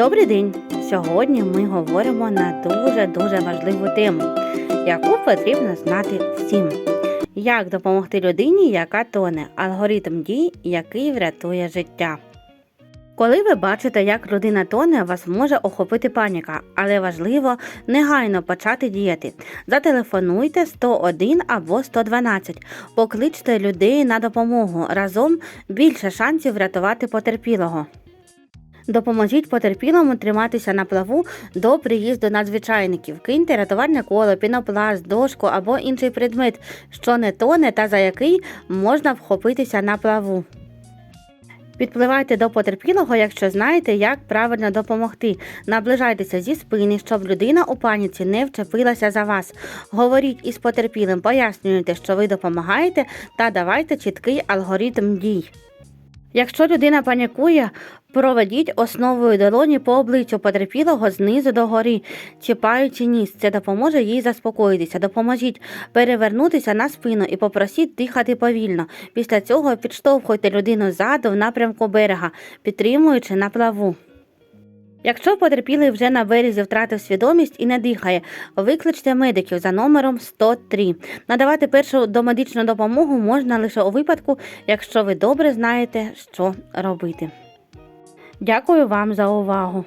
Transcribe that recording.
Добрий день! Сьогодні ми говоримо на дуже-дуже важливу тему, яку потрібно знати всім. Як допомогти людині, яка тоне, алгоритм дій, який врятує життя. Коли ви бачите, як людина тоне, вас може охопити паніка, але важливо негайно почати діяти. Зателефонуйте 101 або 112, покличте людей на допомогу. Разом більше шансів врятувати потерпілого. Допоможіть потерпілому триматися на плаву до приїзду надзвичайників. Киньте рятувальне коло, пінопласт, дошку або інший предмет, що не тоне та за який можна вхопитися на плаву. Підпливайте до потерпілого, якщо знаєте, як правильно допомогти. Наближайтеся зі спини, щоб людина у паніці не вчепилася за вас. Говоріть із потерпілим, пояснюйте, що ви допомагаєте, та давайте чіткий алгоритм дій. Якщо людина панікує, проведіть основою долоні по обличчю потерпілого знизу до гори, чіпаючи ніс. Це допоможе їй заспокоїтися. Допоможіть перевернутися на спину і попросіть дихати повільно. Після цього підштовхуйте людину ззаду в напрямку берега, підтримуючи на плаву. Якщо потерпілий вже на березі втратив свідомість і не дихає, викличте медиків за номером 103. Надавати першу домедичну допомогу можна лише у випадку, якщо ви добре знаєте, що робити. Дякую вам за увагу!